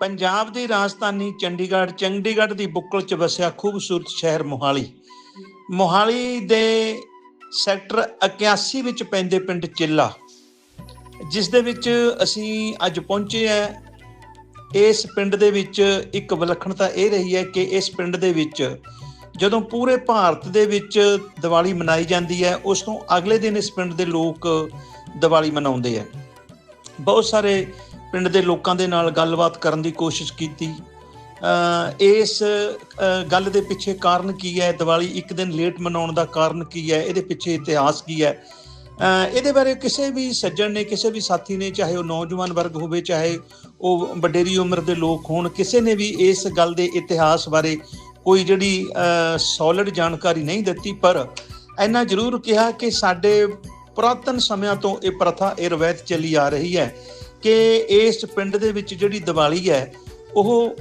ਪੰਜਾਬ ਦੀ ਰਾਜਧਾਨੀ ਚੰਡੀਗੜ੍ਹ ਚੰਡੀਗੜ੍ਹ ਦੀ ਬੁੱਕਲ 'ਚ ਵਸਿਆ ਖੂਬਸੂਰਤ ਸ਼ਹਿਰ ਮੋਹਾਲੀ। ਮੋਹਾਲੀ ਦੇ ਸੈਕਟਰ 81 ਵਿੱਚ ਪੈਂਦੇ ਪਿੰਡ ਚਿੱਲਾ, ਜਿਸ ਦੇ ਵਿੱਚ ਅਸੀਂ ਅੱਜ ਪਹੁੰਚੇ ਆ ਇਸ ਪਿੰਡ ਦੇ ਵਿੱਚ ਇੱਕ ਵਿਲੱਖਣਤਾ ਇਹ ਰਹੀ ਹੈ ਕਿ ਇਸ ਪਿੰਡ ਦੇ ਵਿੱਚ ਜਦੋਂ ਪੂਰੇ ਭਾਰਤ ਦੇ ਵਿੱਚ ਦੀਵਾਲੀ ਮਨਾਈ ਜਾਂਦੀ ਹੈ, ਉਸ ਤੋਂ ਅਗਲੇ ਦਿਨ ਇਸ ਪਿੰਡ ਦੇ ਲੋਕ ਦੀਵਾਲੀ ਮਨਾਉਂਦੇ ਆ। ਬਹੁਤ ਸਾਰੇ ਪਿੰਡ ਦੇ ਲੋਕਾਂ ਦੇ ਨਾਲ ਗੱਲਬਾਤ ਕਰਨ ਦੀ ਕੋਸ਼ਿਸ਼ ਕੀਤੀ। ਇਸ ਗੱਲ ਦੇ ਪਿੱਛੇ ਕਾਰਨ ਕੀ ਹੈ? ਦੀਵਾਲੀ ਇੱਕ ਦਿਨ ਲੇਟ ਮਨਾਉਣ ਦਾ ਕਾਰਨ ਕੀ ਹੈ? ਇਹਦੇ ਪਿੱਛੇ ਇਤਿਹਾਸ ਕੀ ਹੈ? ਇਹਦੇ ਬਾਰੇ ਕਿਸੇ ਵੀ ਸੱਜਣ ਨੇ, ਕਿਸੇ ਵੀ ਸਾਥੀ ਨੇ, ਚਾਹੇ ਉਹ ਨੌਜਵਾਨ ਵਰਗ ਹੋਵੇ, ਚਾਹੇ ਉਹ ਵਡੇਰੀ ਉਮਰ ਦੇ ਲੋਕ ਹੋਣ, ਕਿਸੇ ਨੇ ਵੀ ਇਸ ਗੱਲ ਦੇ ਇਤਿਹਾਸ ਬਾਰੇ ਕੋਈ ਜਿਹੜੀ ਸੋਲਿਡ ਜਾਣਕਾਰੀ ਨਹੀਂ ਦਿੱਤੀ, ਪਰ ਇੰਨਾ ਜ਼ਰੂਰ ਕਿਹਾ ਕਿ ਸਾਡੇ ਪੁਰਾਤਨ ਸਮਿਆਂ ਤੋਂ ਇਹ ਪ੍ਰਥਾ, ਇਹ ਰਵਾਇਤ ਚੱਲੀ ਆ ਰਹੀ ਹੈ। ਕਿ ਇਸ ਪਿੰਡ ਦੇ ਵਿੱਚ ਜਿਹੜੀ ਦੀਵਾਲੀ ਹੈ, ਉਹ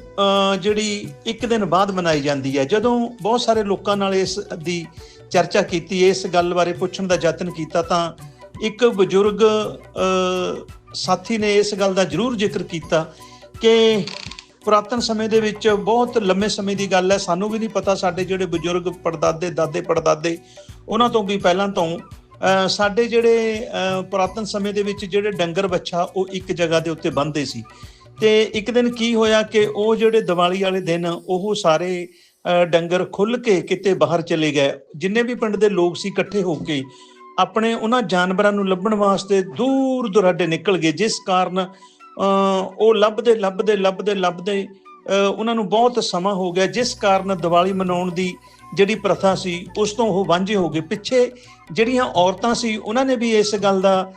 ਜਿਹੜੀ ਇੱਕ ਦਿਨ ਬਾਅਦ ਮਨਾਈ ਜਾਂਦੀ ਹੈ। ਜਦੋਂ ਬਹੁਤ ਸਾਰੇ ਲੋਕਾਂ ਨਾਲ ਇਸ ਦੀ ਚਰਚਾ ਕੀਤੀ, ਇਸ ਗੱਲ ਬਾਰੇ ਪੁੱਛਣ ਦਾ ਯਤਨ ਕੀਤਾ, ਤਾਂ ਇੱਕ ਬਜ਼ੁਰਗ ਸਾਥੀ ਨੇ ਇਸ ਗੱਲ ਦਾ ਜ਼ਰੂਰ ਜ਼ਿਕਰ ਕੀਤਾ ਕਿ ਪੁਰਾਤਨ ਸਮੇਂ ਦੇ ਵਿੱਚ ਬਹੁਤ ਲੰਮੇ ਸਮੇਂ ਦੀ ਗੱਲ ਹੈ। ਸਾਨੂੰ ਵੀ ਨਹੀਂ ਪਤਾ ਸਾਡੇ ਜਿਹੜੇ ਬਜ਼ੁਰਗ ਪੜਦਾਦੇ ਦਾਦੇ ਪੜਦਾਦੇ ਉਹਨਾਂ ਤੋਂ ਵੀ ਪਹਿਲਾਂ ਤੋਂ ਸਾਡੇ ਜਿਹੜੇ ਪੁਰਾਤਨ ਸਮੇਂ ਦੇ ਵਿੱਚ ਜਿਹੜੇ ਡੰਗਰ ਬੱਛਾ ਉਹ ਇੱਕ ਜਗ੍ਹਾ ਦੇ ਉੱਤੇ ਬੰਨ੍ਹਦੇ ਸੀ। ਤੇ ਇੱਕ ਦਿਨ ਕੀ ਹੋਇਆ ਕਿ ਉਹ ਜਿਹੜੇ ਦੀਵਾਲੀ ਵਾਲੇ ਦਿਨ ਉਹ ਸਾਰੇ ਡੰਗਰ ਖੁੱਲ ਕੇ ਕਿਤੇ ਬਾਹਰ ਚਲੇ ਗਏ। ਜਿੰਨੇ ਵੀ ਪਿੰਡ ਦੇ ਲੋਕ ਸੀ ਇਕੱਠੇ ਹੋ ਕੇ ਆਪਣੇ ਉਹਨਾਂ ਜਾਨਵਰਾਂ ਨੂੰ ਲੱਭਣ ਵਾਸਤੇ ਦੂਰ ਦੁਰਾਡੇ ਨਿਕਲ ਗਏ, ਜਿਸ ਕਾਰਨ ਉਹ ਲੱਭਦੇ ਲੱਭਦੇ ਲੱਭਦੇ ਲੱਭਦੇ ਉਹਨਾਂ ਨੂੰ ਬਹੁਤ ਸਮਾਂ ਹੋ ਗਿਆ। ਜਿਸ ਕਾਰਨ ਦੀਵਾਲੀ ਮਨਾਉਣ ਦੀ ਜਿਹੜੀ ਪ੍ਰਥਾ ਸੀ, ਉਸ ਤੋਂ ਉਹ ਵਾਂਝੇ ਹੋ ਗਏ। ਪਿੱਛੇ ਜਿਹੜੀਆਂ ਔਰਤਾਂ ਸੀ, ਉਹਨਾਂ ਨੇ ਵੀ ਇਸ ਗੱਲ ਦਾ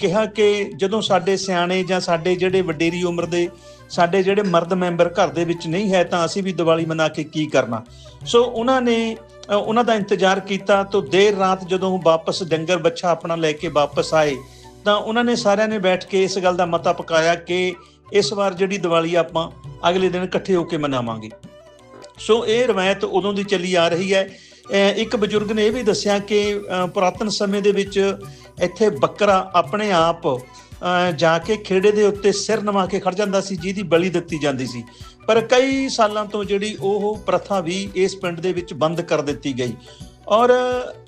ਕਿਹਾ ਕਿ ਜਦੋਂ ਸਾਡੇ ਸਿਆਣੇ ਜਾਂ ਸਾਡੇ ਜਿਹੜੇ ਵਡੇਰੀ ਉਮਰ ਦੇ, ਸਾਡੇ ਜਿਹੜੇ ਮਰਦ ਮੈਂਬਰ ਘਰ ਦੇ ਵਿੱਚ ਨਹੀਂ ਹੈ, ਤਾਂ ਅਸੀਂ ਵੀ ਦੀਵਾਲੀ ਮਨਾ ਕੇ ਕੀ ਕਰਨਾ? ਸੋ ਉਹਨਾਂ ਨੇ ਉਹਨਾਂ ਦਾ ਇੰਤਜ਼ਾਰ ਕੀਤਾ ਤਾਂ ਦੇਰ ਰਾਤ ਜਦੋਂ ਉਹ ਵਾਪਸ ਡੰਗਰ ਬੱਚਾ ਆਪਣਾ ਲੈ ਕੇ ਵਾਪਸ ਆਏ, ਤਾਂ ਉਹਨਾਂ ਨੇ ਸਾਰਿਆਂ ਨੇ ਬੈਠ ਕੇ ਇਸ ਗੱਲ ਦਾ ਮਤਾ ਪਕਾਇਆ ਕਿ ਇਸ ਵਾਰ ਜਿਹੜੀ ਦੀਵਾਲੀ ਆਪਾਂ ਅਗਲੇ ਦਿਨ ਇਕੱਠੇ ਹੋ ਕੇ ਮਨਾਵਾਂਗੇ। ਸੋ ਇਹ ਰਵਾਇਤ ਉਦੋਂ ਦੀ ਚੱਲੀ ਆ ਰਹੀ ਹੈ। ਇੱਕ ਬਜ਼ੁਰਗ ਨੇ ਇਹ ਵੀ ਦੱਸਿਆ ਕਿ ਪੁਰਾਤਨ ਸਮੇਂ ਦੇ ਵਿੱਚ ਇੱਥੇ ਬੱਕਰਾ ਆਪਣੇ ਆਪ ਜਾ ਕੇ ਖੇੜੇ ਦੇ ਉੱਤੇ ਸਿਰ ਨਵਾ ਕੇ ਖੜ ਜਾਂਦਾ ਸੀ, ਜਿਹਦੀ ਬਲੀ ਦਿੱਤੀ ਜਾਂਦੀ ਸੀ। ਪਰ ਕਈ ਸਾਲਾਂ ਤੋਂ ਜਿਹੜੀ ਉਹ ਪ੍ਰਥਾ ਵੀ ਇਸ ਪਿੰਡ ਦੇ ਵਿੱਚ ਬੰਦ ਕਰ ਦਿੱਤੀ ਗਈ। ਔਰ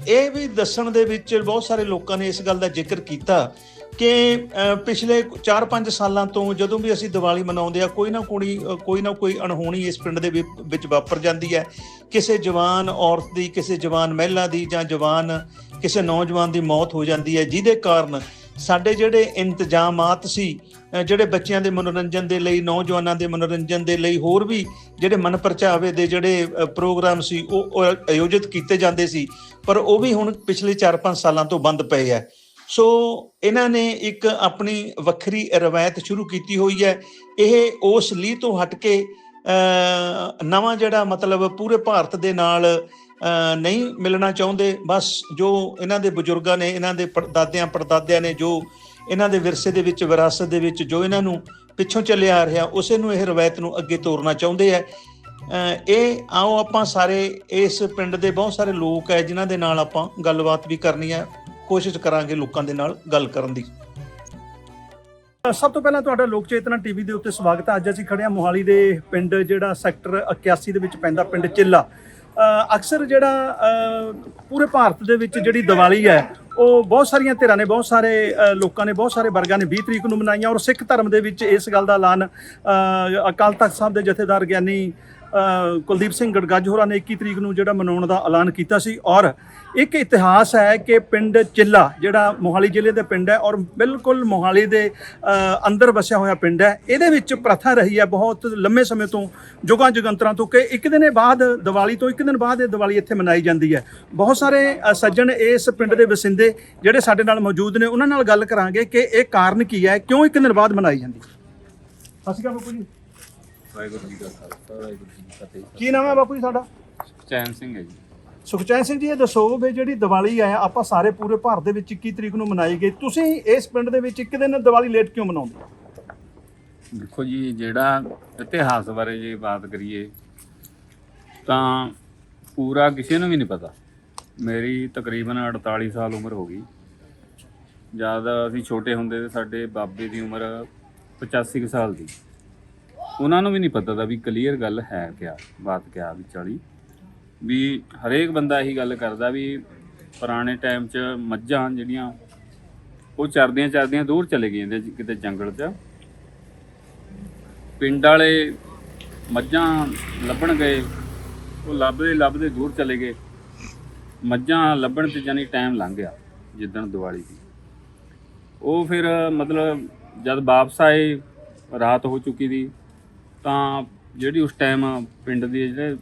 ਇਹ ਵੀ ਦੱਸਣ ਦੇ ਵਿੱਚ ਬਹੁਤ ਸਾਰੇ ਲੋਕਾਂ ਨੇ ਇਸ ਗੱਲ ਦਾ ਜ਼ਿਕਰ ਕੀਤਾ ਕਿ ਪਿਛਲੇ 4-5 ਸਾਲਾਂ ਤੋਂ ਜਦੋਂ ਵੀ ਅਸੀਂ ਦੀਵਾਲੀ ਮਨਾਉਂਦੇ ਆ, ਕੋਈ ਨਾ ਕੋਈ ਕੋਈ ਨਾ ਕੋਈ ਅਣਹੋਣੀ ਇਸ ਪਿੰਡ ਦੇ ਵਿ- ਵਿੱਚ ਵਾਪਰ ਜਾਂਦੀ ਹੈ। ਕਿਸੇ ਜਵਾਨ ਔਰਤ ਦੀ, ਕਿਸੇ ਜਵਾਨ ਮਹਿਲਾ ਦੀ ਜਾਂ ਜਵਾਨ ਕਿਸੇ ਨੌਜਵਾਨ ਦੀ ਮੌਤ ਹੋ ਜਾਂਦੀ ਹੈ, ਜਿਹਦੇ ਕਾਰਨ ਸਾਡੇ ਜਿਹੜੇ ਇੰਤਜ਼ਾਮਾਤ ਸੀ ਜਿਹੜੇ ਬੱਚਿਆਂ ਦੇ ਮਨੋਰੰਜਨ ਦੇ ਲਈ, ਨੌਜਵਾਨਾਂ ਦੇ ਮਨੋਰੰਜਨ ਦੇ ਲਈ, ਹੋਰ ਵੀ ਜਿਹੜੇ ਮਨਪਰਚਾਵੇ ਦੇ ਜਿਹੜੇ ਪ੍ਰੋਗਰਾਮ ਸੀ, ਉਹ ਉਹ ਆਯੋਜਿਤ ਕੀਤੇ ਜਾਂਦੇ ਸੀ, ਪਰ ਉਹ ਵੀ ਹੁਣ ਪਿਛਲੇ 4-5 ਸਾਲਾਂ ਤੋਂ ਬੰਦ ਪਏ ਹੈ। ਸੋ ਇਹਨਾਂ ਨੇ ਇੱਕ ਆਪਣੀ ਵੱਖਰੀ ਰਵਾਇਤ ਸ਼ੁਰੂ ਕੀਤੀ ਹੋਈ ਹੈ। ਇਹ ਉਸ ਲੀ ਤੋਂ ਹਟ ਕੇ ਨਵਾਂ ਜਿਹੜਾ ਮਤਲਬ ਪੂਰੇ ਭਾਰਤ ਦੇ ਨਾਲ ਨਹੀਂ ਮਿਲਣਾ ਚਾਹੁੰਦੇ, ਬਸ ਜੋ ਇਹਨਾਂ ਦੇ ਬਜ਼ੁਰਗਾਂ ਨੇ, ਇਹਨਾਂ ਦੇ ਦਾਦਿਆਂ, ਪੜਦਾਦਿਆਂ ਨੇ, ਜੋ ਇਹਨਾਂ ਦੇ ਵਿਰਸੇ ਦੇ ਵਿੱਚ, ਵਿਰਾਸਤ ਦੇ ਵਿੱਚ, ਜੋ ਇਹਨਾਂ ਨੂੰ ਪਿੱਛੋਂ ਚੱਲਿਆ ਆ ਰਿਹਾ, ਉਸੇ ਨੂੰ ਇਹ ਰਵਾਇਤ ਨੂੰ ਅੱਗੇ ਤੋਰਨਾ ਚਾਹੁੰਦੇ ਹੈ। ਇਹ ਆਓ ਆਪਾਂ ਸਾਰੇ, ਇਸ ਪਿੰਡ ਦੇ ਬਹੁਤ ਸਾਰੇ ਲੋਕ ਹੈ, ਜਿਨ੍ਹਾਂ ਦੇ ਨਾਲ ਆਪਾਂ ਗੱਲਬਾਤ ਵੀ ਕਰਨੀ ਹੈ। ਕੋਸ਼ਿਸ਼ ਕਰਾਂਗੇ ਲੋਕਾਂ ਦੇ ਨਾਲ ਗੱਲ ਕਰਨ ਦੀ। ਸਭ ਤੋਂ ਪਹਿਲਾਂ ਤੁਹਾਡਾ ਲੋਕ ਚੇਤਨਾ ਟੀਵੀ ਦੇ ਉੱਤੇ ਸਵਾਗਤ ਹੈ। ਅੱਜ ਅਸੀਂ ਖੜੇ ਹਾਂ ਮੋਹਾਲੀ ਦੇ ਪਿੰਡ ਜਿਹੜਾ ਸੈਕਟਰ 81 ਦੇ ਵਿੱਚ ਪੈਂਦਾ, ਪਿੰਡ ਚਿੱਲਾ। ਅਕਸਰ ਜਿਹੜਾ ਪੂਰੇ ਭਾਰਤ ਦੇ ਵਿੱਚ ਜਿਹੜੀ ਦੀਵਾਲੀ ਹੈ, ਉਹ ਬਹੁਤ ਸਾਰੀਆਂ ਧਿਰਾਂ ਨੇ, ਬਹੁਤ ਸਾਰੇ ਲੋਕਾਂ ਨੇ, ਬਹੁਤ ਸਾਰੇ ਵਰਗਾਂ ਨੇ 20 ਤਰੀਕ ਨੂੰ ਮਨਾਈਆਂ ਔਰ ਸਿੱਖ ਧਰਮ ਦੇ ਵਿੱਚ ਇਸ ਗੱਲ ਦਾ ਐਲਾਨ ਅਕਾਲ ਤਖਤ ਸਾਹਿਬ ਦੇ ਜਥੇਦਾਰ ਗਿਆਨੀ ਕੁਲਦੀਪ ਸਿੰਘ ਗੜਗੱਜ ਹੋਰਾਂ ਨੇ 21 ਤਰੀਕ ਨੂੰ ਜਿਹੜਾ ਮਨਾਉਣ ਦਾ ਐਲਾਨ ਕੀਤਾ ਸੀ ਔਰ ਇੱਕ ਇਤਿਹਾਸ ਹੈ ਕਿ ਪਿੰਡ ਚਿੱਲਾ, ਜਿਹੜਾ ਮੋਹਾਲੀ ਜ਼ਿਲ੍ਹੇ ਦੇ ਪਿੰਡ ਹੈ ਔਰ ਬਿਲਕੁਲ ਮੋਹਾਲੀ ਦੇ ਅੰਦਰ ਵਸਿਆ ਹੋਇਆ ਪਿੰਡ ਹੈ, ਇਹਦੇ ਵਿੱਚ ਪ੍ਰਥਾ ਰਹੀ ਹੈ ਬਹੁਤ ਲੰਮੇ ਸਮੇਂ ਤੋਂ ਜੁਗਾਂ ਜੁਗੰਤਰਾਂ ਤੋਂ ਕਿ ਇੱਕ ਦਿਨੇ ਬਾਅਦ ਦੀਵਾਲੀ ਤੋਂ ਇੱਕ ਦਿਨ ਬਾਅਦ ਇਹ ਦੀਵਾਲੀ ਇੱਥੇ ਮਨਾਈ ਜਾਂਦੀ ਹੈ। ਬਹੁਤ ਸਾਰੇ ਸੱਜਣ ਇਸ ਪਿੰਡ ਦੇ ਵਸਿੰਦੇ ਜਿਹੜੇ ਸਾਡੇ ਨਾਲ ਮੌਜੂਦ ਨੇ, ਉਹਨਾਂ ਨਾਲ ਗੱਲ ਕਰਾਂਗੇ ਕਿ ਇਹ ਕਾਰਨ ਕੀ ਹੈ, ਕਿਉਂ ਇੱਕ ਦਿਨ ਬਾਅਦ ਮਨਾਈ ਜਾਂਦੀ ਹੈ। ਸਤਿ ਸ਼੍ਰੀ ਅਕਾਲ ਬਾਪੂ ਜੀ। ਵਾਹਿਗੁਰੂ ਜੀ ਕਾ ਖਾਲਸਾ ਵਾਹਿਗੁਰੂ ਜੀ ਕੀ ਫਤਿਹ। ਕੀ ਨਾਮ ਹੈ ਬਾਪੂ ਜੀ ਸਾਡਾ ਚੈਨ ਸਿੰਘ ਹੈ ਜੀ। ਸੁਖਚੈਨ ਸਿੰਘ ਜੀ ਇਹ ਦੱਸੋ ਵੀ ਜਿਹੜੀ ਦੀਵਾਲੀ ਹੈ ਆਪਾਂ ਸਾਰੇ ਪੂਰੇ ਭਾਰਤ ਦੇ ਵਿੱਚ 21 ਤਰੀਕ ਨੂੰ ਮਨਾਈ ਗਈ। ਤੁਸੀਂ ਇਸ ਪਿੰਡ ਦੇ ਵਿੱਚ ਇੱਕ ਦਿਨ ਦੀਵਾਲੀ ਲੇਟ ਕਿਉਂ ਮਨਾਉਂਦੇ? ਦੇਖੋ ਜੀ ਜਿਹੜਾ ਇਤਿਹਾਸ ਬਾਰੇ ਜੇ ਬਾਤ ਕਰੀਏ ਤਾਂ ਪੂਰਾ ਕਿਸੇ ਨੂੰ ਵੀ ਨਹੀਂ ਪਤਾ। ਮੇਰੀ ਤਕਰੀਬਨ 48 ਸਾਲ ਉਮਰ ਹੋ ਗਈ। ਜਦ ਅਸੀਂ ਛੋਟੇ ਹੁੰਦੇ ਤੇ ਸਾਡੇ ਬਾਬੇ ਦੀ ਉਮਰ 85 ਕੁ ਸਾਲ ਦੀ। ਉਹਨਾਂ ਨੂੰ ਵੀ ਨਹੀਂ ਪਤਾ ਦਾ ਵੀ ਕਲੀਅਰ ਗੱਲ ਹੈ ਕਿਆ, ਬਾਤ ਕਿਆ ਵੀ ਚਾਲੀ ਵੀ ਹਰੇਕ ਬੰਦਾ ਇਹੀ ਗੱਲ ਕਰਦਾ ਵੀ ਪੁਰਾਣੇ ਟਾਈਮ 'ਚ ਮੱਝਾਂ ਜਿਹੜੀਆਂ, ਉਹ ਚਰਦੀਆਂ ਚਰਦੀਆਂ ਦੂਰ ਚਲੇ ਗਈਆਂ ਨੇ ਕਿਤੇ ਜੰਗਲ 'ਚ। ਪਿੰਡ ਵਾਲੇ ਮੱਝਾਂ ਲੱਭਣ ਗਏ, ਉਹ ਲੱਭਦੇ ਲੱਭਦੇ ਦੂਰ ਚਲੇ ਗਏ। ਮੱਝਾਂ ਲੱਭਣ ਤੇ ਜਾਨੀ ਟਾਈਮ ਲੰਘ ਗਿਆ ਜਿੱਦਣ ਦੀਵਾਲੀ ਦੀ। ਉਹ ਫਿਰ ਮਤਲਬ ਜਦ ਵਾਪਸ ਆਏ, ਰਾਤ ਹੋ ਚੁੱਕੀ ਦੀ ਤਾਂ ਜਿਹੜੀ ਉਸ ਟਾਈਮ ਪਿੰਡ ਦੀ ਜਿਹੜੇ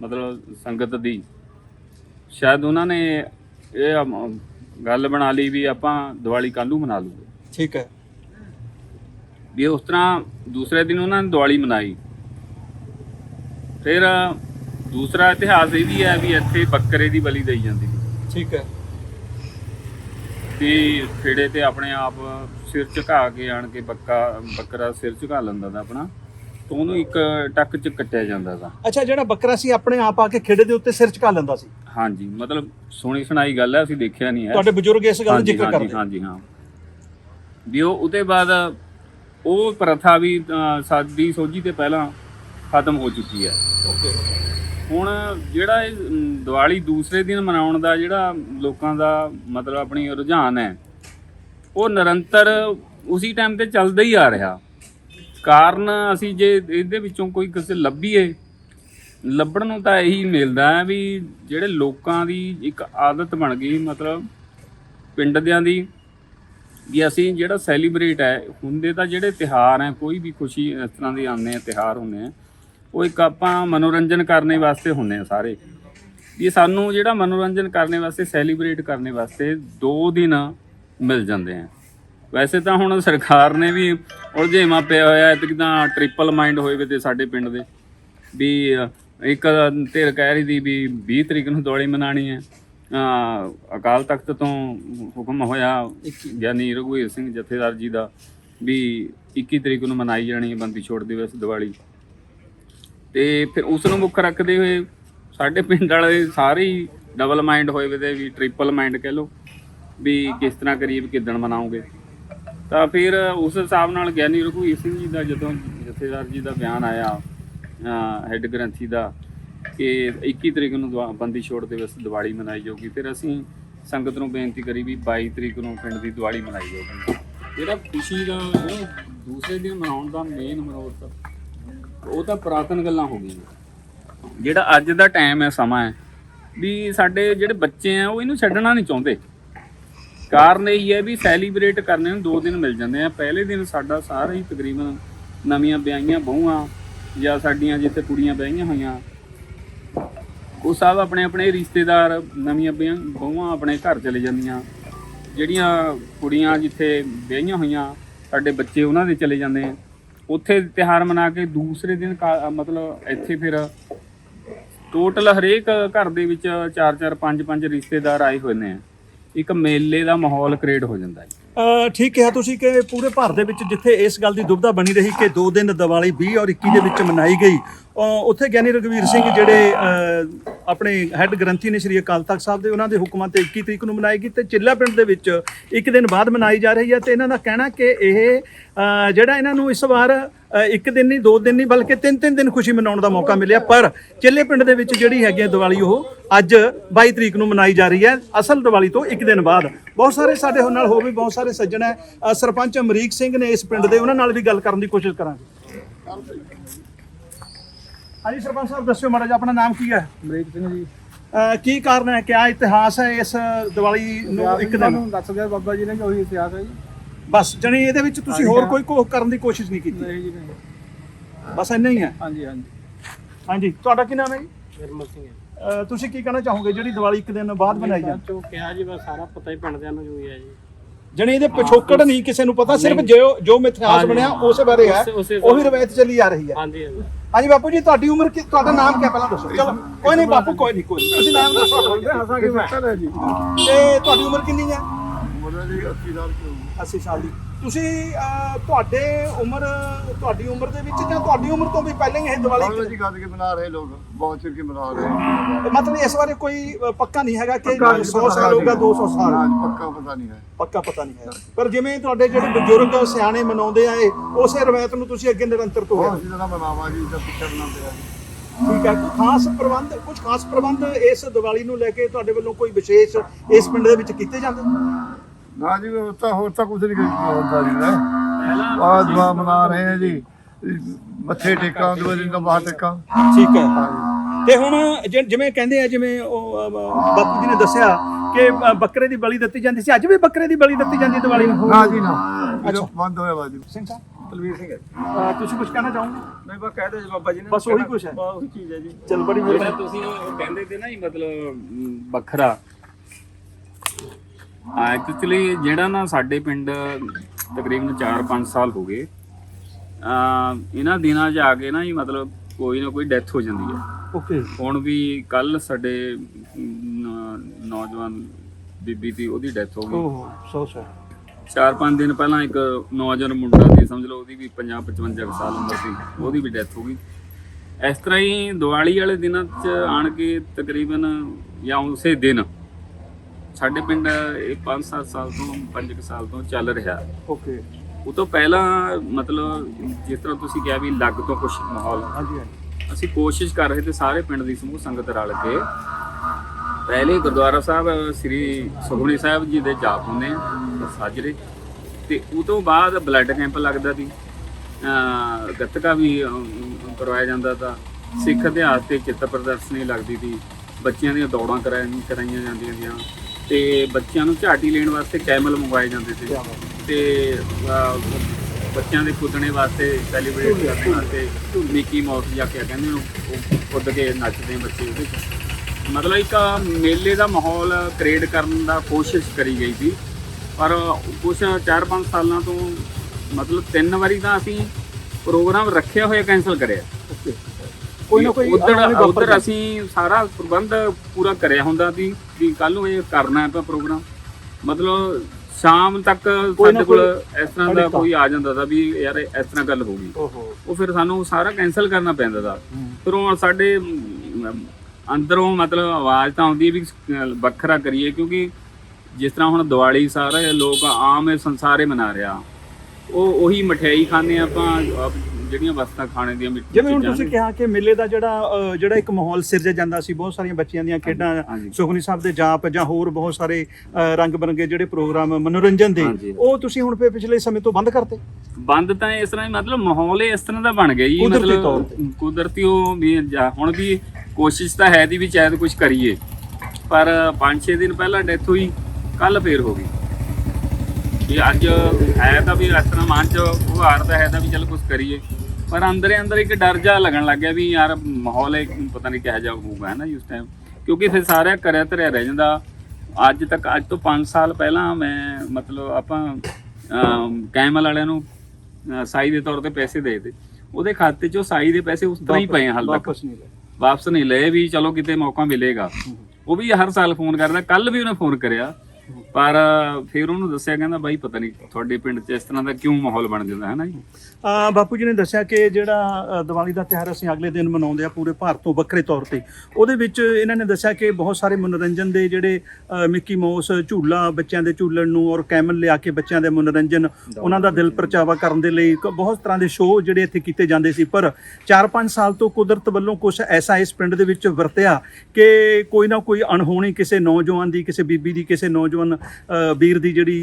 ਮਤਲਬ ਸੰਗਤ ਦੀ ਸ਼ਾਇਦ ਉਹਨਾਂ ਨੇ ਇਹ ਗੱਲ ਬਣਾ ਲਈ ਵੀ ਆਪਾਂ ਦੀਵਾਲੀ ਕੱਲ੍ਹ ਨੂੰ ਮਨਾ ਲੂਗੇ। ਠੀਕ ਹੈ। ਵੀ ਉਸ ਤਰ੍ਹਾਂ ਦੂਸਰੇ ਦਿਨ ਉਹਨਾਂ ਨੇ ਦੀਵਾਲੀ ਮਨਾਈ। ਫਿਰ ਦੂਸਰਾ ਇਤਿਹਾਸ ਇਹ ਵੀ ਹੈ ਵੀ ਇੱਥੇ ਬੱਕਰੇ ਦੀ ਬਲੀ ਦਈ ਜਾਂਦੀ ਸੀ। ਠੀਕ ਹੈ। ਤੇ ਖੇੜੇ ਤੇ ਆਪਣੇ ਆਪ ਸਿਰ ਝੁਕਾ ਕੇ ਆਣ ਕੇ ਬੱਕਾ ਬੱਕਰਾ ਸਿਰ ਝੁਕਾ ਲੈਂਦਾ ਦਾ ਆਪਣਾ। ਤੋਂ ਉਹਨੂੰ ਇੱਕ ਟੱਕ 'ਚ ਕੱਟਿਆ ਜਾਂਦਾ ਦਾ ਅੱਛਾ ਜਿਹੜਾ ਬੱਕਰਾ ਸੀ ਆਪਣੇ ਆਪ ਆ ਕੇ ਖੇੜੇ ਦੇ ਉੱਤੇ ਸਿਰ ਝੁਕਾ ਲੈਂਦਾ ਸੀ। ਹਾਂਜੀ ਮਤਲਬ ਸੁਣੀ ਸੁਣਾਈ ਗੱਲ ਹੈ ਅਸੀਂ ਦੇਖਿਆ ਨਹੀਂ ਹੈ। ਤੁਹਾਡੇ ਬਜ਼ੁਰਗ ਇਸ ਗੱਲ ਦਾ ਹਾਂਜੀ, ਜ਼ਿਕਰ ਹਾਂਜੀ, ਕਰਦੇ। ਹਾਂਜੀ ਹਾਂ। ਵੀ ਉਹ ਉਹਦੇ ਬਾਅਦ ਉਹ ਪ੍ਰਥਾ ਵੀ ਅ, ਸਾਡੀ ਸੋਝੀ ਤੇ ਪਹਿਲਾਂ ਖਤਮ ਹੋ ਚੁੱਕੀ ਹੈ ਓਕੇ। ਹੁਣ ਜਿਹੜਾ ਇਹ ਅਮ, ਦੀਵਾਲੀ ਦੂਸਰੇ ਦਿਨ ਮਨਾਉਣ ਦਾ ਜਿਹੜਾ ਲੋਕਾਂ ਦਾ ਮਤਲਬ ਆਪਣੀ ਰੁਝਾਨ ਹੈ ਉਹ ਨਿਰੰਤਰ ਉਸੇ ਟਾਈਮ ਤੇ ਚੱਲਦਾ ਹੀ ਆ ਰਿਹਾ। ਕਾਰਨ ਅਸੀਂ ਜੇ ਇਹਦੇ ਵਿੱਚੋਂ ਕੋਈ ਕਿਸੇ ਲੱਭੀਏ, ਲੱਭਣ ਨੂੰ ਤਾਂ ਇਹੀ ਮਿਲਦਾ ਹੈ ਵੀ ਜਿਹੜੇ ਲੋਕਾਂ ਦੀ ਇੱਕ ਆਦਤ ਬਣ ਗਈ, ਮਤਲਬ ਪਿੰਡ ਦਿਆਂ ਦੀ, ਵੀ ਅਸੀਂ ਜਿਹੜਾ ਸੈਲੀਬ੍ਰੇਟ ਹੈ, ਹੁੰਦੇ ਤਾਂ ਜਿਹੜੇ ਤਿਹਾਰ ਹੈ, ਕੋਈ ਵੀ ਖੁਸ਼ੀ ਇਸ ਤਰ੍ਹਾਂ ਦੇ ਆਉਂਦੇ ਆ ਤਿਹਾਰ ਹੁੰਦੇ ਆ, ਉਹ ਇੱਕ ਆਪਾਂ ਮਨੋਰੰਜਨ ਕਰਨੇ ਵਾਸਤੇ ਹੁੰਦੇ ਆ ਸਾਰੇ। ਵੀ ਸਾਨੂੰ ਜਿਹੜਾ ਮਨੋਰੰਜਨ ਕਰਨੇ ਵਾਸਤੇ ਸੈਲੀਬ੍ਰੇਟ ਕਰਨੇ ਵਾਸਤੇ 2 ਦਿਨ ਮਿਲ ਜਾਂਦੇ ਆ। ਵੈਸੇ ਤਾਂ ਹੁਣ ਸਰਕਾਰ ਨੇ ਵੀ ਉਲਝੇਵਾਂ ਪਿਆ ਹੋਇਆ ਹੈ ਤਾਂ ਟ੍ਰਿਪਲ ਮਾਈਂਡ ਹੋਏ ਵੇ ਤੇ ਸਾਡੇ ਪਿੰਡ ਦੇ। ਵੀ ਇੱਕ ਧਿਰ ਕਹਿ ਰਹੀ ਦੀ ਵੀ 20 ਤਰੀਕ ਨੂੰ ਦੀਵਾਲੀ ਮਨਾਣੀ ਹੈ। ਅਕਾਲ ਤਖਤ ਤੋਂ ਹੁਕਮ ਹੋਇਆ ਗਿਆਨੀ ਰਘੁਵੀਰ ਸਿੰਘ ਜਥੇਦਾਰ ਜੀ ਦਾ ਵੀ 21 ਤਰੀਕ ਨੂੰ ਮਨਾਈ ਜਾਣੀ ਹੈ ਬੰਦੀ ਛੋੜ ਦਿਵਸ ਦੀਵਾਲੀ। ਤੇ ਫਿਰ ਉਸ ਨੂੰ ਮੁੱਖ ਰੱਖਦੇ ਹੋਏ ਸਾਡੇ ਪਿੰਡ ਵਾਲੇ ਸਾਰੇ ਹੀ ਡਬਲ ਮਾਈਂਡ ਹੋਏ ਵੇ ਤੇ ਵੀ ਟ੍ਰਿਪਲ ਮਾਈਂਡ ਕਹਿ ਲਓ ਵੀ ਕਿਸ ਤਰ੍ਹਾਂ ਕਰੀਏ, ਵੀ ਕਿੱਦਣ ਮਨਾਉਂਗੇ ਤਾਂ ਫਿਰ ਉਸ ਹਿਸਾਬ ਨਾਲ ਗਿਆਨੀ ਰਘੁਵੀਰ ਸਿੰਘ ਜੀ ਦਾ ਜਦੋਂ ਜਥੇਦਾਰ ਜੀ ਦਾ ਬਿਆਨ ਆਇਆ ਹੈੱਡ ਗ੍ਰੰਥੀ ਦਾ ਕਿ 21 ਤਰੀਕ ਨੂੰ ਦੀਵਾ- ਬੰਦੀ ਛੋੜ ਦਿਵਸ ਦੀਵਾਲੀ ਮਨਾਈ ਜਾਊਗੀ, ਫਿਰ ਅਸੀਂ ਸੰਗਤ ਨੂੰ ਬੇਨਤੀ ਕਰੀ ਵੀ 22 ਤਰੀਕ ਨੂੰ ਪਿੰਡ ਦੀ ਦੀਵਾਲੀ ਮਨਾਈ ਜਾਊਗੀ। ਜਿਹੜਾ ਖੁਸ਼ੀ ਦਾ ਦੂਸਰੇ ਦਿਨ ਮਨਾਉਣ ਦਾ ਮੇਨ ਮਨੋਰਥ, ਉਹ ਤਾਂ ਪੁਰਾਤਨ ਗੱਲਾਂ ਹੋ ਗਈਆਂ। ਜਿਹੜਾ ਅੱਜ ਦਾ ਟਾਈਮ ਹੈ, ਸਮਾਂ ਹੈ, ਵੀ ਸਾਡੇ ਜਿਹੜੇ ਬੱਚੇ ਆ, ਉਹ ਇਹਨੂੰ ਛੱਡਣਾ ਨਹੀਂ ਚਾਹੁੰਦੇ। ਕਾਰਨ ਇਹ ਹੈ ਵੀ ਸੈਲੀਬ੍ਰੇਟ ਕਰਨੇ ਨੂੰ ਦੋ ਦਿਨ ਮਿਲ ਜਾਂਦੇ ਆ। ਪਹਿਲੇ ਦਿਨ ਸਾਡਾ ਸਾਰਾ ਹੀ ਤਕਰੀਬਨ ਨਵੀਆਂ ਵਿਆਹੀਆਂ ਬਹੂਆਂ ਜਾਂ ਸਾਡੀਆਂ ਜਿੱਥੇ ਕੁੜੀਆਂ ਵਿਆਹੀਆਂ ਹੋਈਆਂ, ਉਹ ਸਭ ਆਪਣੇ ਆਪਣੇ ਰਿਸ਼ਤੇਦਾਰ ਨਵੀਆਂ ਵਿਆਹ- ਬਹੂਆਂ ਆਪਣੇ ਘਰ ਚਲੇ ਜਾਂਦੀਆਂ। ਜਿਹੜੀਆਂ ਕੁੜੀਆਂ ਜਿੱਥੇ ਵਿਆਹੀਆਂ ਹੋਈਆਂ, ਸਾਡੇ ਬੱਚੇ ਉਹਨਾਂ ਦੇ ਚਲੇ ਜਾਂਦੇ ਆ। ਉੱਥੇ ਤਿਹਾਰ ਮਨਾ ਕੇ ਦੂਸਰੇ ਦਿਨ ਕਾ- ਮਤਲਬ ਇੱਥੇ ਫਿਰ ਟੋਟਲ ਹਰੇਕ ਘਰ ਦੇ ਵਿੱਚ ਚਾਰ ਚਾਰ, ਪੰਜ ਪੰਜ ਰਿਸ਼ਤੇਦਾਰ ਆਏ ਹੋਏ ਨੇ। ਇੱਕ ਮੇਲੇ ਦਾ ਮਾਹੌਲ ਕ੍ਰੀਏਟ ਹੋ ਜਾਂਦਾ ਹੈ ਅ, ਠੀਕ ਕਿਹਾ ਤੁਸੀਂ ਕਿ ਪੂਰੇ ਭਾਰਤ ਦੇ ਵਿੱਚ ਜਿੱਥੇ ਇਸ ਗੱਲ ਦੀ ਦੁਬਿਧਾ ਬਣੀ ਰਹੀ ਕਿ ਦੋ ਦਿਨ ਦੀਵਾਲੀ 20 ਔਰ 21 ਦੇ ਵਿੱਚ ਮਨਾਈ ਗਈ ਅ, ਉੱਥੇ ਗਿਆਨੀ ਰਘਵੀਰ ਸਿੰਘ ਜਿਹੜੇ ਅ, ਆਪਣੇ ਹੈੱਡ ਗ੍ਰੰਥੀ ਨੇ ਸ੍ਰੀ ਅਕਾਲ ਤਖਤ ਸਾਹਿਬ ਦੇ ਉਹਨਾਂ ਦੇ ਹੁਕਮਾਂ ਤੇ 21 ਤਰੀਕ ਨੂੰ ਮਨਾਏਗੀ ਗਈ ਤੇ ਚਿੱਲਾ ਪਿੰਡ ਦੇ ਵਿੱਚ ਇੱਕ ਦਿਨ ਬਾਅਦ ਮਨਾਈ ਜਾ ਰਹੀ ਹੈ ਤੇ ਇਹਨਾਂ ਦਾ ਕਹਿਣਾ ਕਿ ਇਹ ਜਿਹੜਾ ਇਹਨਾਂ ਨੂੰ ਇਸ ਵਾਰ ਇੱਕ ਦਿਨ ਨਹੀਂ, ਦੋ ਦਿਨ ਨਹੀਂ, ਬਲਕਿ ਤਿੰਨ ਤਿੰਨ ਦਿਨ ਖੁਸ਼ੀ ਮਨਾਉਣ ਦਾ ਮੌਕਾ ਮਿਲਿਆ। ਪਰ ਚਿੱਲੇ ਪਿੰਡ ਦੇ ਵਿੱਚ ਜਿਹੜੀ ਹੈਗੀ ਹੈ ਦੀਵਾਲੀ, ਉਹ ਅੱਜ 22 ਤਰੀਕ ਨੂੰ ਮਨਾਈ ਜਾ ਰਹੀ ਹੈ। ਅਸਲ ਦੀਵਾਲੀ ਤੋਂ ਇੱਕ ਦਿਨ ਬਾਅਦ। ਬਹੁਤ ਸਾਰੇ ਸਾਡੇ ਨਾਲ ਹੋਰ ਵੀ ਬਹੁਤ ਸਾਰੇ ਸੱਜਣ ਹੈ। ਸਰਪੰਚ ਅਮਰੀਕ ਸਿੰਘ ਨੇ ਇਸ ਪਿੰਡ ਦੇ ਉਹਨਾਂ ਨਾਲ ਵੀ ਗੱਲ ਕਰਨ ਦੀ ਕੋਸ਼ਿਸ਼ ਕਰਾਂਗੇ। ਹਾਂਜੀ ਸਰਪੰਚ ਸਾਹਿਬ ਦੱਸਿਓ ਮਾੜਾ ਆਪਣਾ ਨਾਮ ਕੀ ਹੈ? ਅਮਰੀਕ ਸਿੰਘ ਜੀ। ਕੀ ਕਾਰਨ ਹੈ? ਕਿਆ ਇਤਿਹਾਸ ਹੈ ਇਸ ਦੀਵਾਲੀ ਨੂੰ ਇੱਕ ਦਿਨ? ਤੁਹਾਨੂੰ ਦੱਸ ਗਿਆ ਬਾਬਾ ਜੀ ਨੇ ਕਿ ਉਹੀ ਇਤਿਹਾਸ ਹੈ ਜੀ। ਬਸ ਜਣੀ ਇਹਦੇ ਵਿੱਚ ਤੁਸੀਂ ਹੋਰ ਕੋਈ ਕੋ ਕਰਨ ਦੀ ਕੋਸ਼ਿਸ਼ ਨਹੀਂ ਕੀਤੀ? ਨਹੀਂ ਜੀ ਨਹੀਂ। ਬਸ ਇੰਨਾ ਹੀ ਹੈ? ਹਾਂਜੀ ਹਾਂਜੀ। ਹਾਂਜੀ ਤੁਹਾਡਾ ਕੀ ਨਾਮ ਹੈ ਜੀ? ਨਿਰਮਲ ਸਿੰਘ ਅ, ਤੁਸੀਂ ਕੀ ਕਹਿਣਾ ਚਾਹੋਗੇ ਜਿਹੜੀ ਦੀਵਾਲੀ ਇੱਕ ਦਿਨ ਬਾਅਦ ਮਨਾਈ ਜਾਂਦੀ? ਚੋ ਕਿਹਾ ਜੀ ਬਸ ਸਾਰਾ ਪਤਾ ਹੀ ਪਿੰਡ ਦਿਆਂ ਨੂੰ ਜੋ ਹੀ ਹੈ ਜੀ। ਜਣੀ ਇਹਦੇ ਪਿਛੋਕੜ ਨਹੀਂ ਕਿਸੇ ਨੂੰ ਪਤਾ ਸਿਰਫ ਜੋ ਜੋ ਮਿਥਿਹਾਸ। ਬਣਿਆ ਉਸੇ ਬਾਰੇ ਹੈ। ਉਹੀ ਰਵਾਇਤ ਚੱਲੀ ਆ ਰਹੀ ਹੈ। ਹਾਂਜੀ ਹਾਂਜੀ। ਹਾਂਜੀ ਬਾਪੂ ਜੀ ਤੁਹਾਡੀ ਉਮਰ ਕੀ ਤੁਹਾਡਾ ਨਾਮ ਕੀ ਹੈ? ਪਹਿਲਾਂ ਦੱਸੋ। ਚਲੋ ਕੋਈ ਨਹੀਂ ਬਾਪੂ ਕੋਈ ਨਹੀਂ ਕੋਈ ਤੁਸੀਂ ਨਾਮ ਦੱਸੋ। ਹਸਾਂਗੇ ਜੀ ਤੇ ਤੁਹਾਡੀ ਉਮਰ ਕਿੰਨੀ ਹੈ? ਜੀ 80 ਸਾਲ ਦੀ ਉਮਰ 80 ਸਾਲ ਦੀ ਤੁਸੀਂ ਅਹ, ਤੁਹਾਡੇ ਉਮਰ ਤੁਹਾਡੀ ਉਮਰ ਦੇ ਵਿੱਚ ਜਾਂ ਤੁਹਾਡੀ ਉਮਰ ਤੋਂ ਵੀ ਪਹਿਲਾਂ ਹੀ ਇਹ ਬਾਬਾ ਦੀਵਾਲੀ ਜੀ ਕੇ ਮਨਾ ਰਹੇ ਲੋਕ ਬਹੁਤ ਚਿਰ ਕੇ ਮਨਾ ਰਹੇ। ਹਨ ਮਤਲਬ ਇਸ ਬਾਰੇ ਕੋਈ ਪੱਕਾ ਨਹੀਂ ਹੈਗਾ ਕਿ ਪੱਕਾ ਨਹੀਂ 100 ਪਤਾ ਸਾਲ ਹੋਗਾ ਨਹੀਂ। 200 ਸਾਲ। ਹਾਂ, ਪੱਕਾ ਪਤਾ ਨਹੀਂ ਹੈ। ਪੱਕਾ ਪਤਾ ਨਹੀਂ ਹੈ। ਪਰ ਜਿਵੇਂ ਤੁਹਾਡੇ ਜਿਹੜੇ ਬਜ਼ੁਰਗ ਸਿਆਣੇ ਮਨਾਉਂਦੇ ਆਏ ਉਸੇ ਰਵਾਇਤ ਨੂੰ ਤੁਸੀਂ ਅੱਗੇ ਨਿਰੰਤਰ ਬਹੁਤ ਤੋੜਿਆ ਅਸੀਂ ਤਾਂ ਮਨਾਵਾ ਜੀ ਜਦ ਪਿੱਛੇ ਬਣਾਉਂਦੇ ਆ ਠੀਕ ਹੈ ਕੋਈ ਖਾਸ ਪ੍ਰਬੰਧ ਕੁਝ ਖਾਸ ਪ੍ਰਬੰਧ ਇਸ ਦੀਵਾਲੀ ਨੂੰ ਲੈ ਕੇ ਤੁਹਾਡੇ ਵੱਲੋਂ ਕੋਈ ਵਿਸ਼ੇਸ਼ ਇਸ ਪਿੰਡ ਦੇ ਵਿੱਚ ਕੀਤੇ ਜਾਂਦੇ? ਨਾ ਜੀ ਹੋਰ ਤਾਂ ਹੋਰ ਤਾਂ ਕੁਝ ਨਹੀਂ ਹੁੰਦਾ ਜੀ ਨਾ ਆਹ ਦੁਆ ਮਨਾ ਰਹੇ ਹਾਂ ਜੀ। ਮੱਥੇ ਟੇਕਾਂ ਦੂਏ ਦਿਨ ਦਾ ਬਾਹਰ ਟੇਕਾਂ। ਠੀਕ ਹੈ। ਤੇ ਹੁਣ ਜਿ- ਜਿਵੇਂ ਕਹਿੰਦੇ ਆ ਜਿਵੇਂ ਉਹ ਅਹ, ਬਾਪੂ ਜੀ ਨੇ ਦੱਸਿਆ ਕਿ ਅਹ, ਬੱਕਰੇ ਦੀ ਬਲੀ ਦਿੱਤੀ ਜਾਂਦੀ ਸੀ। ਅੱਜ ਵੀ ਬੱਕਰੇ ਦੀ ਬਲੀ ਦਿੱਤੀ ਜਾਂਦੀ ਹੈ ਦੀਵਾਲੀ ਨੂੰ? ਨਾ ਜੀ ਨਾ। ਜਦੋਂ ਬੰਦ ਹੋਇਆ ਬਾਜੀ। ਸਿੰਘ ਸਾਹਿਬ? ਤਲਵੀਰ ਸਿੰਘ ਹੈ ਅਹ, ਤੁਸੀਂ ਕੁਝ ਕਹਿਣਾ ਚਾਹੋਗੇ? ਨਹੀਂ ਬਸ ਕਹਿ ਦੋ ਜੀ ਬਾਬਾ ਜੀ ਨੇ ਬਸ ਉਹੀ ਕੁਛ ਹੈ। ਬਸ ਉਹੀ ਚੀਜ਼ ਹੈ ਜੀ। ਚਲ ਬੜੀ ਮਿਹਰਬਾਨੀ ਤੁਸੀਂ ਉਹ ਕਹਿੰਦੇ ਤੇ ਨਾ ਜੀ ਮਤਲਬ ਅਮ, ਵੱਖਰਾ। ਐਕਚੁਅਲੀ ਜਿਹੜਾ ਨਾ ਸਾਡੇ ਪਿੰਡ ਤਕਰੀਬਨ 4-5 ਸਾਲ ਹੋ ਗਏ ਆ ਇਹਨਾਂ ਦਿਨਾਂ 'ਚ ਆ ਕੇ ਨਾ ਜੀ ਮਤਲਬ ਕੋਈ ਨਾ ਕੋਈ ਡੈਥ ਹੋ ਜਾਂਦੀ ਹੈ। ਓਕੇ ਹੁਣ ਵੀ ਕੱਲ ਸਾਡੇ ਨੌਜਵਾਨ ਬੀਬੀ ਦੀ ਉਹਦੀ ਡੈਥ ਹੋ ਗਈ। ਓਹ ਸੋ ਸੋ ਚਾਰ ਪੰਜ ਦਿਨ ਪਹਿਲਾਂ ਇੱਕ ਨੌਜਵਾਨ ਮੁੰਡਾ ਸੀ ਸਮਝ ਲਓ ਉਹਦੀ ਵੀ 50 55 ਸਾਲ ਉਮਰ ਸੀ ਉਹਦੀ ਵੀ ਡੈਥ ਹੋ ਗਈ। ਇਸ ਤਰ੍ਹਾਂ ਹੀ ਦੀਵਾਲੀ ਵਾਲੇ ਦਿਨਾਂ 'ਚ ਆਣ ਕੇ ਤਕਰੀਬਨ ਜਾਂ ਉਸੇ ਦਿਨ ਸਾਡੇ ਪਿੰਡ ਇਹ 5-7 ਸਾਲ ਤੋਂ 5 ਸਾਲ ਤੋਂ ਚੱਲ ਰਿਹਾ। ਓਕੇ ਉਹ ਤੋਂ ਪਹਿਲਾਂ ਮਤਲਬ ਜਿਸ ਤਰ੍ਹਾਂ ਤੁਸੀਂ ਕਿਹਾ ਵੀ ਲੱਗ ਤੋਂ ਕੁਝ ਮਾਹੌਲ। ਹਾਂਜੀ ਹਾਂਜੀ। ਅਸੀਂ ਕੋਸ਼ਿਸ਼ ਕਰ ਰਹੇ ਤੇ ਸਾਰੇ ਪਿੰਡ ਦੀ ਸਮੂਹ ਸੰਗਤ ਰਲ ਕੇ। ਪਹਿਲੇ ਗੁਰਦੁਆਰਾ ਸਾਹਿਬ ਸ੍ਰੀ ਸੁਖਮਨੀ ਸਾਹਿਬ ਜੀ ਦੇ ਜਾਪ ਹੁੰਦੇ ਆ ਸਾਜਰੇ। ਤੇ ਉਹ ਤੋਂ ਬਾਅਦ ਬਲੱਡ ਕੈਂਪ ਲੱਗਦਾ ਸੀ। ਗੱਤਕਾ ਵੀ ਕਰਵਾਇਆ ਜਾਂਦਾ ਤਾਂ ਸਿੱਖ ਇਤਿਹਾਸ ਤੇ ਚਿੱਤ ਪ੍ਰਦਰਸ਼ਨੀ ਲੱਗਦੀ ਸੀ। ਬੱਚਿਆਂ ਦੀਆਂ ਦੌੜਾਂ ਕਰਾਈਆਂ ਜਾਂਦੀਆਂ ਸੀਆਂ। ਤੇ ਬੱਚਿਆਂ ਨੂੰ ਝਾਟੀ ਲੈਣ ਵਾਸਤੇ ਕੈਮਲ ਮੰਗਵਾਏ ਜਾਂਦੇ ਸੀ। ਤੇ ਅਹ, ਬੱਚਿਆਂ ਦੇ ਕੁੱਦਣੇ ਵਾਸਤੇ ਸੈਲੀਬ੍ਰੇਟ ਕਰਨ ਵਾਸਤੇ ਮਿਕੀ ਮਾਊਸ ਜਾਂ ਕਿਆ ਕਹਿੰਦੇ ਨੇ ਉਹ ਕੁੱਦ ਕੇ ਨੱਚਦੇ ਬੱਚੇ ਉਹਦੇ 'ਚ। ਮਤਲਬ ਇੱਕ ਮੇਲੇ ਦਾ ਮਾਹੌਲ ਕ੍ਰੀਏਟ ਕਰਨ ਦਾ ਕੋਸ਼ਿਸ਼ ਕਰੀ ਗਈ ਸੀ। ਪਰ ਕੁਛ 4-5 ਸਾਲਾਂ ਤੋਂ ਮਤਲਬ ਤਿੰਨ ਵਾਰੀ ਤਾਂ ਅਸੀਂ ਪ੍ਰੋਗਰਾਮ ਰੱਖਿਆ ਹੋਇਆ ਕੈਨਸਲ ਕਰਿਆ। ਕੋਈ ਨਾ ਕੋਈ ਉਧਰ ਅਸੀਂ ਸਾਰਾ ਪ੍ਰਬੰਧ ਪੂਰਾ ਕਰਿਆ ਹੁੰਦਾ ਸੀ। ਵੀ ਕੱਲ ਨੂੰ ਇਹ ਕਰਨਾ ਹੈ ਤਾਂ ਪ੍ਰੋਗਰਾਮ। ਮਤਲਬ ਸ਼ਾਮ ਤੱਕ ਸਾਡੇ ਕੋਲ ਇਸ ਤਰ੍ਹਾਂ ਦਾ। ਕੋਈ ਆ ਜਾਂਦਾ ਤਾਂ ਵੀ ਯਾਰ ਇਸ ਤਰ੍ਹਾਂ ਗੱਲ ਹੋ ਗਈ। ਉਹ ਫਿਰ ਸਾਨੂੰ ਸਾਰਾ ਕੈਨਸਲ ਕਰਨਾ ਪੈਂਦਾ ਦਾ ਫਿਰ ਉਹ ਸਾਡੇ ਅੰਦਰੋਂ ਮਤਲਬ ਆਵਾਜ਼ ਤਾਂ ਆਉਂਦੀ ਵੀ ਵੱਖਰਾ ਕਰੀਏ ਕਿਉਂਕਿ ਜਿਸ ਤਰ੍ਹਾਂ ਹੁਣ ਦੀਵਾਲੀ ਸਾਰੇ ਲੋਕ ਆਮ ਸੰਸਾਰੇ ਮਨਾ ਰਿਹਾ। ਉਹ ਉਹੀ ਮਠਿਆਈ ਖਾਂਦੇ ਆਪ ਜਿਹੜੀਆਂ ਵਸਤਾਂ ਖਾਣੇ ਦੀਆਂ ਮਿੱਠੀਆਂ ਜਿਵੇਂ ਹੁਣ ਤੁਸੀਂ। ਕਿਹਾ ਕਿ ਮੇਲੇ ਦਾ ਜਿਹੜਾ ਜਿਹੜਾ ਇੱਕ ਮਾਹੌਲ ਸਿਰਜਿਆ ਜਾਂਦਾ ਸੀ ਬਹੁਤ ਸਾਰੀਆਂ ਬੱਚਿਆਂ ਦੀਆਂ ਖੇਡਾਂ ਹਾਂਜੀ। ਸੁਖਨੀ ਸਾਹਿਬ ਦੇ ਜਾਪ ਜਾਂ ਹੋਰ ਬਹੁਤ ਸਾਰੇ ਰੰਗ ਬਰੰਗੇ ਜਿਹੜੇ ਪ੍ਰੋਗਰਾਮ ਮਨੋਰੰਜਨ ਦੇ ਹਾਂਜੀ। ਉਹ ਤੁਸੀਂ ਹੁਣ ਫਿਰ ਪਿਛਲੇ ਸਮੇਂ ਤੋਂ ਬੰਦ ਕਰਤੇ ਬੰਦ ਤਾਂ ਇਸ ਤਰ੍ਹਾਂ ਹੀ ਮਤਲਬ ਮਾਹੌਲ ਹੀ ਇਸ ਤਰ੍ਹਾਂ ਦਾ ਬਣ ਗਿਆ ਜੀ ਕੁਦਰਤੀ ਤੌਰ ਕੁਦਰਤੀ ਉਹ ਵੀ ਜਾ- ਹੁਣ ਵੀ ਕੋਸ਼ਿਸ਼ ਤਾਂ ਹੈ ਦੀ ਵੀ ਸ਼ਾਇਦ ਕੁਝ ਕਰੀਏ ਪਰ 5-6 ਦਿਨ ਪਹਿਲਾਂ ਡੈਥ ਹੋਈ ਕੱਲ ਫੇਰ ਹੋ ਗਈ ਵੀ ਅੱਜ ਹੈ ਤਾਂ ਵੀ ਇਸ ਤਰ੍ਹਾਂ ਮਨ ਚ ਉਭਾਰ ਤਾਂ ਹੈ ਤਾਂ ਵੀ ਚੱਲ ਕੁਝ ਕਰੀਏ ਪਰ ਅੰਦਰੇ ਅੰਦਰ ਇੱਕ ਡਰ ਜਾ ਲੱਗਣ ਲੱਗ ਗਿਆ ਵੀ ਯਾਰ ਮਾਹੌਲ ਇੱਕ ਪਤਾ ਨਹੀਂ ਕਿਹੋ ਜਿਹਾ ਹੋਊਗਾ ਹੈ ਨਾ ਉਸ ਟਾਈਮ ਕਿਉਂਕਿ ਫਿਰ ਸਾਰਿਆ ਕਰਿਆ ਧਰਿਆ ਰਹਿ ਜਾਂਦਾ। ਅੱਜ ਤੱਕ ਅੱਜ ਤੋਂ 5 ਸਾਲ ਪਹਿਲਾਂ ਮੈਂ ਮਤਲਬ ਆਪਾਂ ਕੈਮਲ ਵਾਲਿਆਂ ਨੂੰ ਸਾਈ ਦੇ ਤੌਰ ਤੇ ਪੈਸੇ ਦੇ ਦੇ ਉਹਦੇ ਖਾਤੇ 'ਚੋਂ ਸਾਈ ਦੇ ਪੈਸੇ ਉਸ ਤਰ੍ਹਾਂ ਹੀ ਪਏ ਹਾਲ ਤੱਕ। ਵਾਪਸ ਨਹੀਂ ਲਏ। ਵਾਪਸ ਨਹੀਂ ਲਏ ਵੀ ਚਲੋ ਕਿਤੇ ਮੌਕਾ ਮਿਲੇਗਾ। ਉਹ ਵੀ ਹਰ ਸਾਲ ਫੋਨ ਕਰਦਾ। ਕੱਲ ਵੀ ਉਹਨੇ ਫੋਨ ਕਰਿਆ। ਪਰ ਫਿਰ ਉਹਨੂੰ ਦੱਸਿਆ ਕਹਿੰਦਾ ਬਾਈ ਪਤਾ ਨਹੀਂ ਤੁਹਾਡੇ ਪਿੰਡ 'ਚ ਇਸ ਤਰ੍ਹਾਂ ਦਾ ਕਿਉਂ ਮਾਹੌਲ ਬਣ ਜਾਂਦਾ ਹੈ ਨਾ ਜੀ? ਅਹ ਬਾਪੂ ਜੀ ਨੇ ਦੱਸਿਆ ਕਿ ਜਿਹੜਾ ਦੀਵਾਲੀ ਦਾ ਤਿਉਹਾਰ ਅਸੀਂ ਅਗਲੇ ਦਿਨ ਮਨਾਉਂਦੇ ਆ ਪੂਰੇ ਭਾਰਤ ਤੋਂ ਵੱਖਰੇ ਤੌਰ ਤੇ। ਉਹਦੇ ਵਿੱਚ ਇਹਨਾਂ ਨੇ ਦੱਸਿਆ ਕਿ ਬਹੁਤ ਸਾਰੇ ਮਨੋਰੰਜਨ ਦੇ ਜਿਹੜੇ ਮਿੱਕੀ ਮਾਊਸ ਝੂਲਾ ਬੱਚਿਆਂ ਦੇ ਝੂਲਣ ਨੂੰ ਔਰ ਕੈਮਲ ਲਿਆ ਕੇ ਬੱਚਿਆਂ ਦੇ ਮਨੋਰੰਜਨ ਉਹਨਾਂ ਦਾ ਦਿਲ ਪਰਚਾਵਾ ਕਰਨ ਦੇ ਲਈ ਕ- ਬਹੁਤ ਤਰ੍ਹਾਂ ਦੇ ਸ਼ੋਅ ਜਿਹੜੇ ਇੱਥੇ ਕੀਤੇ ਜਾਂਦੇ ਸੀ। ਪਰ 4-5 ਸਾਲ ਤੋਂ ਕੁਦਰਤ ਵੱਲੋਂ ਕੁਝ ਐਸਾ ਇਸ ਪਿੰਡ ਦੇ ਵਿੱਚ ਵਰਤਿਆ ਕਿ ਕੋਈ ਨਾ ਕੋਈ ਅਣਹੋਣੀ ਕਿਸੇ ਨੌਜਵਾਨ ਦੀ ਕਿਸੇ ਬੀਬੀ ਦੀ ਕਿਸੇ ਨੌਜਵਾਨ ਵੀਰ ਦੀ ਜਿਹੜੀ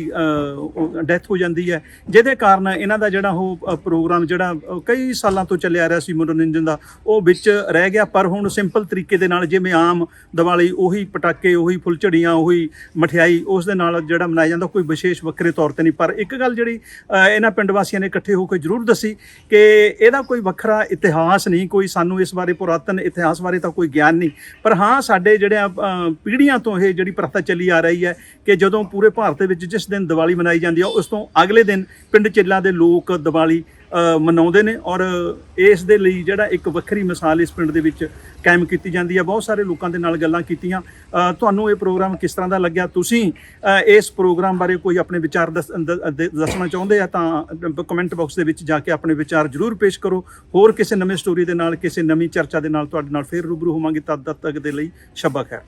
ਡੈਥ ਹੋ ਜਾਂਦੀ ਹੈ। ਜਿਹਦੇ ਕਾਰਨ ਇਹਨਾਂ ਦਾ ਜਿਹੜਾ ਉਹ ਅ, ਪ੍ਰੋਗਰਾਮ ਜਿਹੜਾ ਅ, ਕਈ ਸਾਲਾਂ ਤੋਂ ਚੱਲਿਆ ਆ ਰਿਹਾ ਸੀ ਮਨੋਰੰਜਨ ਦਾ ਉਹ ਵਿੱਚ ਰਹਿ ਗਿਆ ਪਰ ਹੁਣ ਸਿੰਪਲ ਤਰੀਕੇ ਦੇ ਨਾਲ ਜਿਵੇਂ ਆਮ ਦੀਵਾਲੀ ਉਹੀ ਪਟਾਕੇ ਉਹੀ ਫੁੱਲਝੜੀਆਂ ਉਹੀ ਮਠਿਆਈ ਉਸ ਦੇ ਨਾਲ ਜਿਹੜਾ ਮਨਾਇਆ ਜਾਂਦਾ ਕੋਈ ਵਿਸ਼ੇਸ਼ ਵੱਖਰੇ ਤੌਰ ਤੇ ਨਹੀਂ। ਪਰ ਇੱਕ ਗੱਲ ਜਿਹੜੀ ਅ, ਇਹਨਾਂ ਪਿੰਡ ਵਾਸੀਆਂ ਨੇ ਇਕੱਠੇ ਹੋ ਕੇ ਜ਼ਰੂਰ ਦੱਸੀ ਕਿ ਇਹਦਾ ਕੋਈ ਵੱਖਰਾ ਇਤਿਹਾਸ ਨਹੀਂ ਕੋਈ ਸਾਨੂੰ ਇਸ ਬਾਰੇ ਪੁਰਾਤਨ ਇਤਿਹਾਸ ਬਾਰੇ ਤਾਂ ਕੋਈ ਗਿਆਨ ਨਹੀਂ। ਪਰ ਹਾਂ ਸਾਡੇ ਜਿਹੜਿਆਂ ਅ, ਪੀੜ੍ਹੀਆਂ ਤੋਂ ਇਹ ਜਿਹੜੀ ਪ੍ਰਥਾ ਚੱਲੀ ਆ ਰਹੀ ਹੈ ਕਿ ਜਦੋਂ ਪੂਰੇ ਭਾਰਤ ਦੇ ਵਿੱਚ ਜਿਸ ਦਿਨ ਦੀਵਾਲੀ ਮਨਾਈ ਜਾਂਦੀ ਹੈ ਉਸ ਤੋਂ ਅਗਲੇ ਦਿਨ ਪਿੰਡ ਚਿੱਲਾ ਦੇ ਲੋਕ ਦੀਵਾਲੀ ਮਨਾਉਂਦੇ ਨੇ ਔਰ ਇਸ ਦੇ ਲਈ ਜਿਹੜਾ ਇੱਕ ਵੱਖਰੀ ਮਿਸਾਲ ਇਸ ਪਿੰਡ ਦੇ ਵਿੱਚ ਕਾਇਮ ਕੀਤੀ ਜਾਂਦੀ ਹੈ। ਬਹੁਤ ਸਾਰੇ ਲੋਕਾਂ ਦੇ ਨਾਲ ਗੱਲਾਂ ਕੀਤੀਆਂ। ਤੁਹਾਨੂੰ ਇਹ ਪ੍ਰੋਗਰਾਮ ਕਿਸ ਤਰ੍ਹਾਂ ਦਾ ਲੱਗਿਆ? ਤੁਸੀਂ ਇਸ ਪ੍ਰੋਗਰਾਮ ਬਾਰੇ ਕੋਈ ਆਪਣੇ ਵਿਚਾਰ ਦੱਸ- ਦੱਸਣਾ ਚਾਹੁੰਦੇ ਆ ਤਾਂ ਕਮੈਂਟ ਬਾਕਸ ਦੇ ਵਿੱਚ ਜਾ ਕੇ ਆਪਣੇ ਵਿਚਾਰ ਜ਼ਰੂਰ ਪੇਸ਼ ਕਰੋ। ਹੋਰ ਕਿਸੇ ਨਵੇਂ ਸਟੋਰੀ ਦੇ ਨਾਲ, ਕਿਸੇ ਨਵੀਂ ਚਰਚਾ ਦੇ ਨਾਲ ਤੁਹਾਡੇ ਨਾਲ ਫੇਰ ਰੂਬਰੂ ਹੋਵਾਂਗੇ। ਤਦ ਤੱਕ ਦੇ ਲਈ ਸ਼ਬਾ ਖੈਰ।